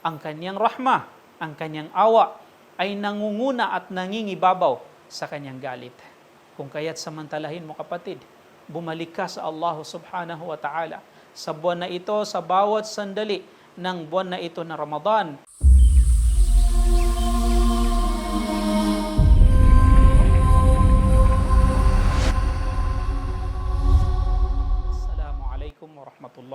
Ang kanyang rahma, ang kanyang awa ay nangunguna at nangingibabaw sa kanyang galit. Kung kaya't samantalahin mo kapatid, bumalik ka sa Allah subhanahu wa ta'ala sa buwan na ito, sa bawat sandali ng buwan na ito na Ramadan.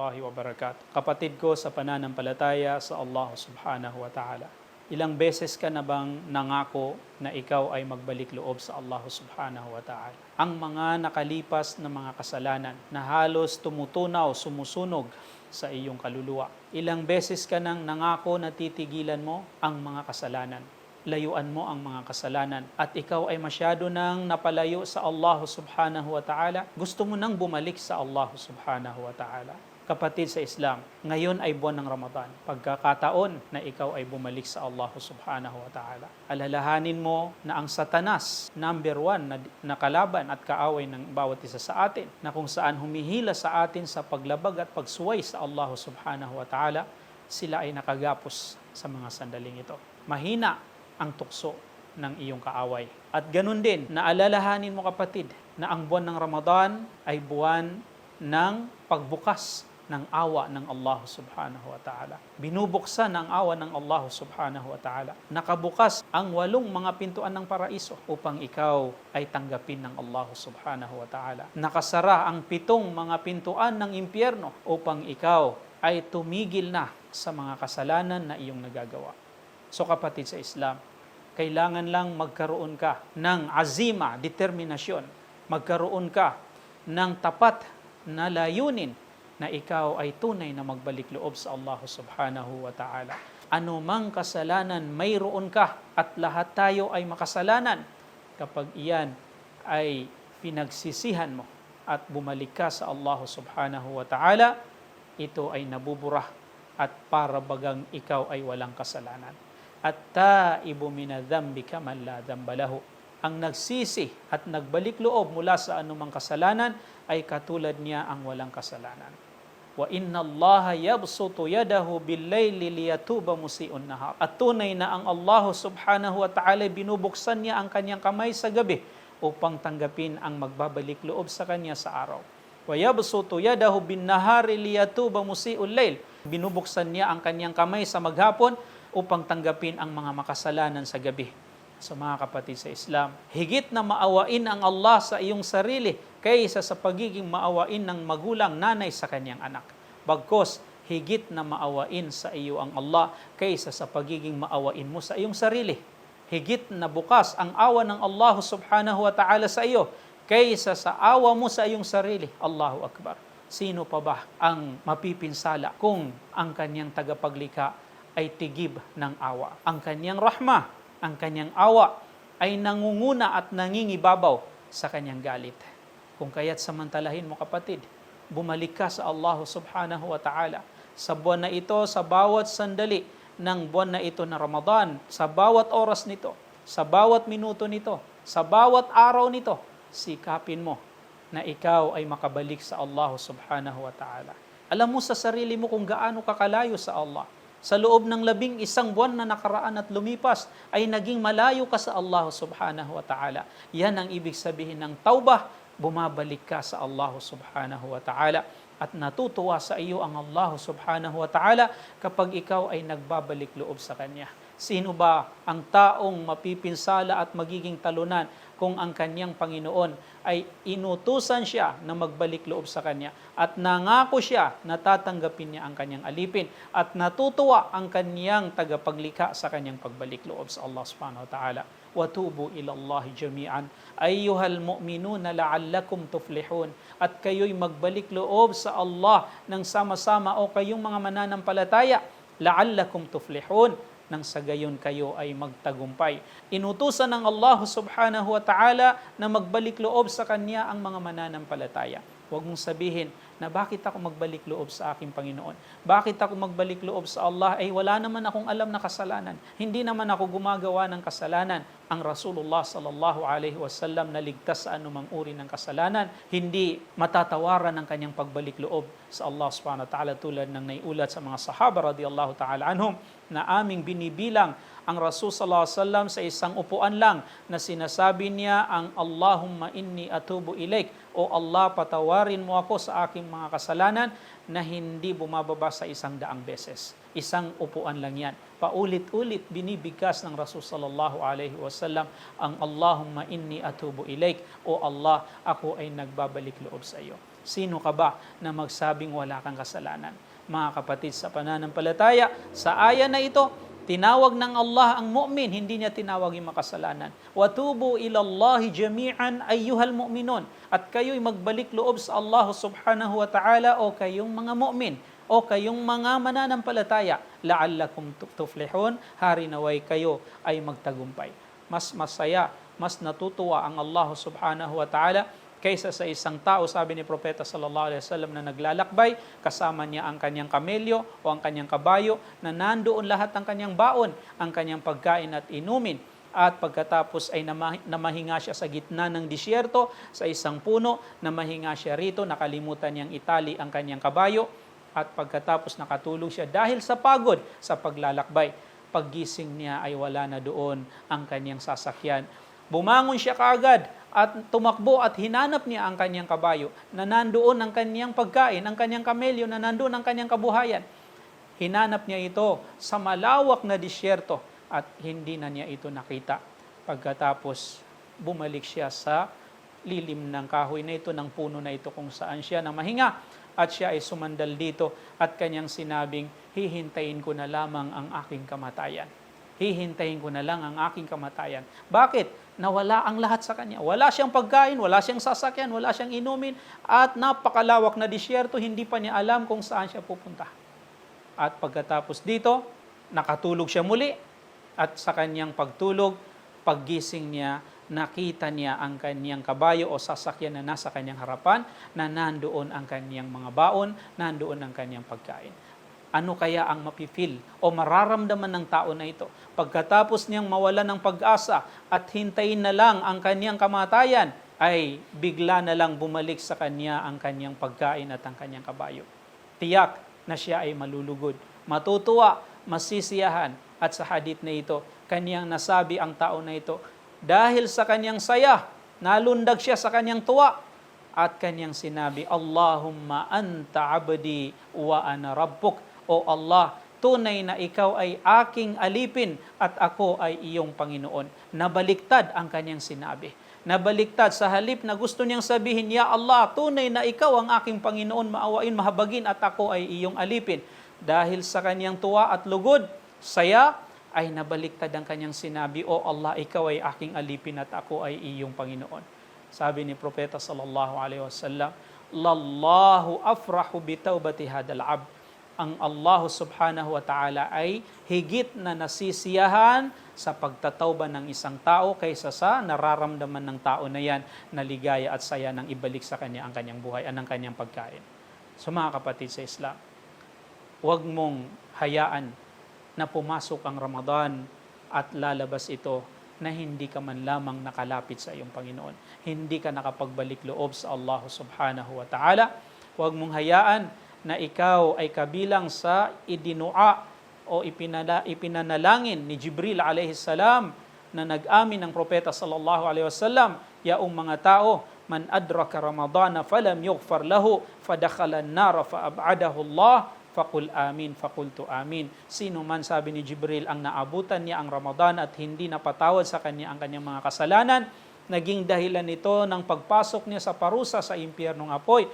Warahmatullahi wabarakatuh. Kapatid ko sa pananampalataya sa Allah subhanahu wa ta'ala. Ilang beses ka na bang nangako na ikaw ay magbalik loob sa Allah subhanahu wa ta'ala? Ang mga nakalipas na mga kasalanan na halos tumutunaw, sumusunog sa iyong kaluluwa. Ilang beses ka nang nangako na titigilan mo ang mga kasalanan layuan mo ang mga kasalanan at ikaw ay masyado nang napalayo sa Allah subhanahu wa ta'ala, gusto mo nang bumalik sa Allah subhanahu wa ta'ala. Kapatid sa Islam, ngayon ay buwan ng Ramadan. Pagkakataon na ikaw ay bumalik sa Allah subhanahu wa ta'ala. Alalahanin mo na ang satanas, number one na, na kalaban at kaaway ng bawat isa sa atin, na kung saan humihila sa atin sa paglabag at pagsuway sa Allah subhanahu wa ta'ala, sila ay nakagapos sa mga sandaling ito. Mahina ang tukso ng iyong kaaway. At ganun din, naalalahanin mo kapatid, na ang buwan ng Ramadan ay buwan ng pagbukas ng awa ng Allah subhanahu wa ta'ala. Binubuksan ang awa ng Allah subhanahu wa ta'ala. Nakabukas ang walong mga pintuan ng paraiso upang ikaw ay tanggapin ng Allah subhanahu wa ta'ala. Nakasara ang pitong mga pintuan ng impyerno upang ikaw ay tumigil na sa mga kasalanan na iyong nagagawa. So kapatid sa Islam, kailangan lang magkaroon ka ng azima, determinasyon. Magkaroon ka ng tapat na layunin na ikaw ay tunay na magbalik loob sa Allah subhanahu wa ta'ala. Ano mang kasalanan mayroon ka at lahat tayo ay makasalanan kapag iyan ay pinagsisihan mo at bumalik ka sa Allah subhanahu wa ta'ala, ito ay nabuburah at para bagang ikaw ay walang kasalanan at taibu minadhambika man la dhambalahu. Ang nagsisi at nagbalik loob mula sa anumang kasalanan ay katulad niya ang walang kasalanan. Wa inna Allah yabsutu yadahu bil-layli liyatuba musii'un nahar. At tunay na ang Allah subhanahu wa ta'ala binubuksan niya ang kanyang kamay sa gabi upang tanggapin ang magbabalik loob sa kanya sa araw. Wa yabsutu yadahu bin-nahari liyatuba musii'ul layl. Binubuksan niya ang kanyang kamay sa maghapon upang tanggapin ang mga makasalanan sa gabi. Sa mga kapatid sa Islam, higit na maawain ang Allah sa iyong sarili kaysa sa pagiging maawain ng magulang nanay sa kanyang anak. Bagkos, higit na maawain sa iyo ang Allah kaysa sa pagiging maawain mo sa iyong sarili. Higit na bukas ang awa ng Allah subhanahu wa ta'ala sa iyo kaysa sa awa mo sa iyong sarili. Allahu Akbar. Sino pa ba ang mapipinsala kung ang kanyang tagapaglikha ay tigib ng awa. Ang kanyang rahma, ang kanyang awa ay nangunguna at nangingibabaw sa kanyang galit. Kung kaya't samantalahin mo kapatid, bumalik ka sa Allah subhanahu wa ta'ala sa buwan na ito, sa bawat sandali ng buwan na ito na Ramadan, sa bawat oras nito, sa bawat minuto nito, sa bawat araw nito, sikapin mo na ikaw ay makabalik sa Allah subhanahu wa ta'ala. Alam mo sa sarili mo kung gaano kakalayo sa Allah sa loob ng labing isang buwan na nakaraan at lumipas ay naging malayo ka sa Allah subhanahu wa ta'ala. Yan ang ibig sabihin ng taubah, bumabalik ka sa Allah subhanahu wa ta'ala at natutuwa sa iyo ang Allah subhanahu wa ta'ala kapag ikaw ay nagbabalik loob sa Kanya. Sino ba ang taong mapipinsala at magiging talunan kung ang kanyang Panginoon ay inutusan siya na magbalik loob sa kanya at nangako siya na tatanggapin niya ang kanyang alipin at natutuwa ang kanyang tagapaglikha sa kanyang pagbalik loob sa Allah subhanahu wa ta'ala. Watubu ila Allah jami'an. Ayyuhal mu'minuna la'allakum tuflihun. At kayo'y magbalik loob sa Allah ng sama-sama o kayong mga mananampalataya. La'allakum tuflihun nang sa gayon kayo ay magtagumpay. Inutusan ng Allah subhanahu wa ta'ala na magbalik loob sa Kanya ang mga mananampalataya. Huwag mong sabihin na bakit ako magbalik loob sa aking Panginoon? Bakit ako magbalik loob sa Allah? Ay wala naman akong alam na kasalanan. Hindi naman ako gumagawa ng kasalanan. Ang Rasulullah sallallahu alaihi wasallam na ligtas sa anumang uri ng kasalanan, hindi matatawaran ng kanyang pagbalik loob sa Allah subhanahu wa ta'ala tulad ng naiulat sa mga sahaba radiyallahu ta'ala anhum na aming binibilang ang Rasul sallallahu alaihi wasallam sa isang upuan lang na sinasabi niya ang Allahumma inni atubu ilaik o Allah patawarin mo ako sa aking mga kasalanan na hindi bumababa sa isang daang beses. Isang upuan lang yan. Paulit-ulit binibigkas ng Rasul sallallahu alaihi wasallam ang Allahumma inni atubu ilaik o Allah ako ay nagbabalik loob sa iyo. Sino ka ba na magsabing wala kang kasalanan? Mga kapatid sa pananampalataya, sa aya na ito, Tinawag ng Allah ang mu'min, hindi niya tinawag yung makasalanan. Watubu ilallahi jami'an ayyuhal mu'minun. At kayo'y magbalik loob sa Allah subhanahu wa ta'ala o kayong mga mu'min o kayong mga mananampalataya. La'allakum tuflihun, hari naway kayo ay magtagumpay. Mas masaya, mas natutuwa ang Allah subhanahu wa ta'ala kaysa sa isang tao, sabi ni Propeta sallallahu alaihi wasallam na naglalakbay, kasama niya ang kanyang kamelyo o ang kanyang kabayo na nandoon lahat ang kanyang baon, ang kanyang pagkain at inumin. At pagkatapos ay namahinga siya sa gitna ng disyerto, sa isang puno, namahinga siya rito, nakalimutan niyang itali ang kanyang kabayo, at pagkatapos nakatulog siya dahil sa pagod sa paglalakbay. Paggising niya ay wala na doon ang kanyang sasakyan. Bumangon siya kaagad at tumakbo at hinanap niya ang kanyang kabayo na nandoon ang kanyang pagkain, ang kanyang kamelyo na nandoon ang kanyang kabuhayan. Hinanap niya ito sa malawak na disyerto at hindi na niya ito nakita. Pagkatapos bumalik siya sa lilim ng kahoy na ito, ng puno na ito kung saan siya nang mahinga at siya ay sumandal dito at kanyang sinabing, hihintayin ko na lamang ang aking kamatayan. Hihintayin ko na lang ang aking kamatayan. Bakit? nawala ang lahat sa kanya. Wala siyang pagkain, wala siyang sasakyan, wala siyang inumin, at napakalawak na disyerto, hindi pa niya alam kung saan siya pupunta. At pagkatapos dito, nakatulog siya muli, at sa kanyang pagtulog, paggising niya, nakita niya ang kanyang kabayo o sasakyan na nasa kanyang harapan, na nandoon ang kanyang mga baon, nandoon ang kanyang pagkain ano kaya ang mapifil o mararamdaman ng tao na ito pagkatapos niyang mawala ng pag-asa at hintayin na lang ang kanyang kamatayan ay bigla na lang bumalik sa kanya ang kanyang pagkain at ang kanyang kabayo. Tiyak na siya ay malulugod. Matutuwa, masisiyahan at sa hadith na ito, kanyang nasabi ang tao na ito, dahil sa kanyang saya, nalundag siya sa kanyang tuwa at kanyang sinabi, Allahumma anta abdi wa ana rabbuk o Allah, tunay na ikaw ay aking alipin at ako ay iyong Panginoon. Nabaliktad ang kanyang sinabi. Nabaliktad sa halip na gusto niyang sabihin, Ya Allah, tunay na ikaw ang aking Panginoon, maawain, mahabagin at ako ay iyong alipin. Dahil sa kanyang tuwa at lugod, saya, ay nabaliktad ang kanyang sinabi, O Allah, ikaw ay aking alipin at ako ay iyong Panginoon. Sabi ni Propeta sallallahu alaihi wasallam, Lallahu afrahu bitawbati hadal abd ang Allah subhanahu wa ta'ala ay higit na nasisiyahan sa pagtatawba ng isang tao kaysa sa nararamdaman ng tao na yan na ligaya at saya nang ibalik sa kanya ang kanyang buhay at ang kanyang pagkain. So mga kapatid sa Islam, huwag mong hayaan na pumasok ang Ramadan at lalabas ito na hindi ka man lamang nakalapit sa iyong Panginoon. Hindi ka nakapagbalik loob sa Allah subhanahu wa ta'ala. Huwag mong hayaan na ikaw ay kabilang sa idinua o ipinala, ipinanalangin ni Jibril alayhi salam na nag-amin ng propeta sallallahu alaihi wasallam, yaong mga tao, man adraka ramadana falam yughfar lahu fadakhala an-nar fa ab'adahu Allah faqul amin faqultu amin. Sino man sabi ni Jibril ang naabutan niya ang Ramadan at hindi napatawad sa kanya ang kanyang mga kasalanan naging dahilan nito ng pagpasok niya sa parusa sa impyernong apoy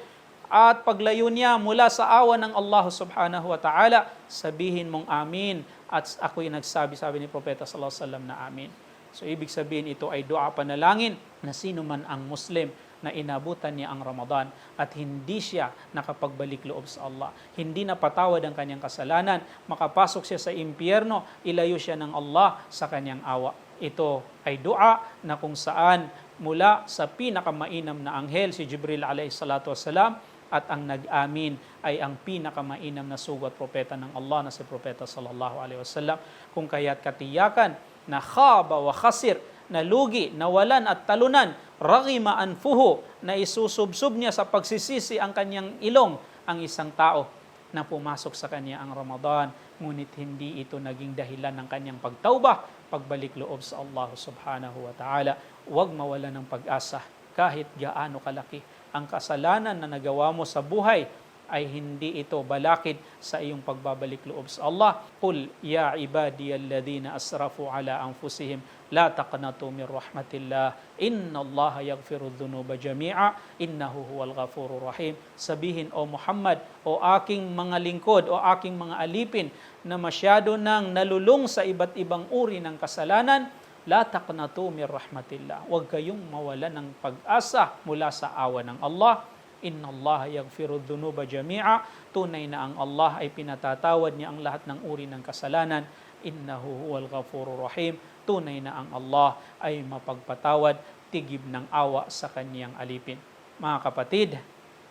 at paglayo niya mula sa awa ng Allah subhanahu wa ta'ala, sabihin mong amin. At ako'y nagsabi, sabi ni Propeta sallallahu alaihi wasallam na amin. So ibig sabihin ito ay dua panalangin na sino man ang Muslim na inabutan niya ang Ramadan at hindi siya nakapagbalik loob sa Allah. Hindi napatawad ang kanyang kasalanan, makapasok siya sa impyerno, ilayo siya ng Allah sa kanyang awa. Ito ay dua na kung saan mula sa pinakamainam na anghel si Jibril alayhi salatu wasalam at ang nag-amin ay ang pinakamainam na sugo at propeta ng Allah na si Propeta sallallahu alaihi wasallam. Kung kaya't katiyakan na khaba wa khasir, na lugi, nawalan at talunan, ragima anfuhu, na isusubsub niya sa pagsisisi ang kanyang ilong ang isang tao na pumasok sa kanya ang Ramadan, ngunit hindi ito naging dahilan ng kanyang pagtauba, pagbalik loob sa Allah subhanahu wa ta'ala. Huwag mawala ng pag-asa kahit gaano kalaki ang kasalanan na nagawa mo sa buhay ay hindi ito balakid sa iyong pagbabalik loob sa Allah. Qul ya ibadiyalladhina asrafu ala anfusihim la taqnatu min rahmatillah. Inna Allah yaghfiru dhunuba jami'a innahu huwal ghafurur rahim. Sabihin o Muhammad o aking mga lingkod o aking mga alipin na masyado nang nalulung sa iba't ibang uri ng kasalanan, la taqnatu min rahmatillah. Huwag kayong mawala ng pag-asa mula sa awa ng Allah. Inna Allah yaghfiru dhunuba jami'a. Tunay na ang Allah ay pinatatawad niya ang lahat ng uri ng kasalanan. Innahu huwal ghafurur rahim. Tunay na ang Allah ay mapagpatawad, tigib ng awa sa kaniyang alipin. Mga kapatid,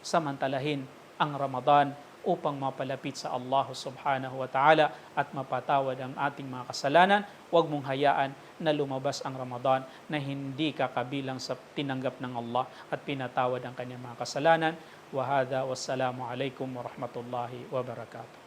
samantalahin ang Ramadan upang mapalapit sa Allah subhanahu wa ta'ala at mapatawad ang ating mga kasalanan. Huwag mong hayaan na lumabas ang Ramadan na hindi ka kabilang sa tinanggap ng Allah at pinatawad ang kanyang mga kasalanan. Wa hadha wassalamu alaikum wa rahmatullahi wa barakatuh.